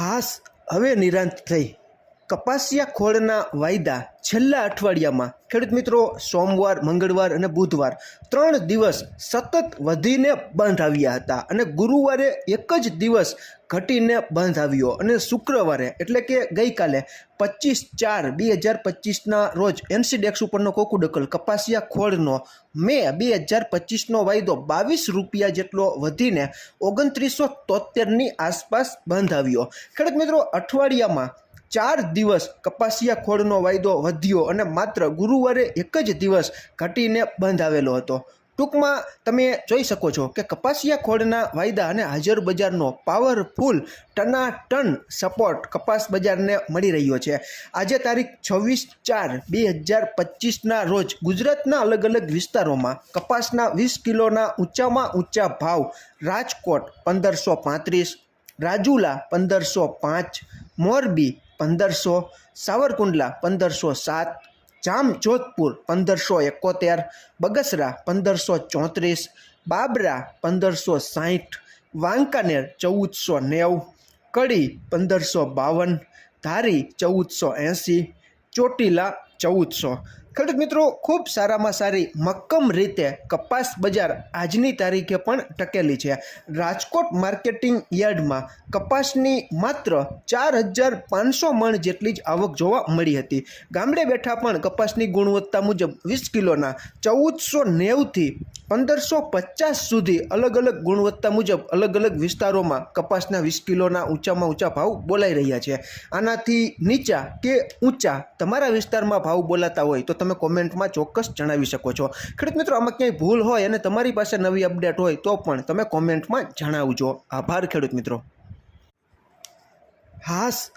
હાસ હવે નિરાંત થઈ. કપાસિયા ખોળના વાયદા છેલ્લા અઠવાડિયામાં ખેડૂત મિત્રો સોમવાર, મંગળવાર અને બુધવાર ત્રણ દિવસ સતત વધીને બંધ આવ્યા હતા અને ગુરુવારે એક જ દિવસ ઘટીને બંધ આવ્યો અને શુક્રવારે એટલે કે ગઈકાલે પચીસ ચાર બે હજાર પચીસના રોજ એનસીડેક્સ ઉપરનો કોકુડકલ કપાસિયા ખોળનો મે બે હજાર પચીસનો વાયદો બાવીસ રૂપિયા જેટલો વધીને ઓગણત્રીસો તોતેરની આસપાસ બંધ આવ્યો ખેડૂત મિત્રો, અઠવાડિયામાં ચાર દિવસ કપાસિયા ખોળનો વાયદો વધ્યો અને માત્ર ગુરુવારે એક જ દિવસ ઘટીને બંધ આવેલો હતો. ટૂંકમાં તમે જોઈ શકો છો કે કપાસિયા ખોળના વાયદા અને હાજર બજારનો પાવરફુલ ટનાટન સપોર્ટ કપાસ બજારને મળી રહ્યો છે. આજે તારીખ છવ્વીસ ચાર બે હજાર પચીસના રોજ ગુજરાતના અલગ અલગ વિસ્તારોમાં કપાસના વીસ કિલોના ઊંચામાં ઊંચા ભાવ રાજકોટ પંદરસો પાંત્રીસ, રાજુલા પંદરસો પાંચ, મોરબી પંદરસો, સાવરકુંડલા પંદરસો સાત, જામજોધપુર પંદરસો એકોતેર, બગસરા પંદરસો ચોત્રીસ, બાબરા પંદરસો સાહીઠ, વાંકાનેર ચૌદસો નેવું, કડી પંદરસો બાવન, ધારી ચૌદસો એંસી ચોટીલા ચૌદસો. ખેડૂત મિત્રો, ખૂબ સારામાં સારી મક્કમ રીતે કપાસ બજાર આજની તારીખે પણ ટકેલી છે. રાજકોટ માર્કેટિંગ યાર્ડમાં કપાસની માત્ર ચાર હજાર પાંચસો મણ જેટલી જ આવક જોવા મળી હતી. ગામડે બેઠા પણ કપાસની ગુણવત્તા મુજબ વીસ કિલોના ચૌદસો નેવથી પંદરસો પચાસ સુધી અલગ અલગ ગુણવત્તા મુજબ અલગ અલગ વિસ્તારોમાં કપાસના વીસ કિલોના ઊંચામાં ઊંચા ભાવ બોલાઈ રહ્યા છે. આનાથી નીચા કે ઊંચા તમારા વિસ્તારમાં ભાવ બોલાતા હોય તો તમે કોમેન્ટમાં ચોક્કસ જણાવી શકો છો. ખેડૂત મિત્રો, આમાં ક્યાંય ભૂલ હોય અને તમારી પાસે નવી અપડેટ હોય તો પણ તમે કોમેન્ટમાં જણાવજો. આભાર ખેડૂત મિત્રો. હાસ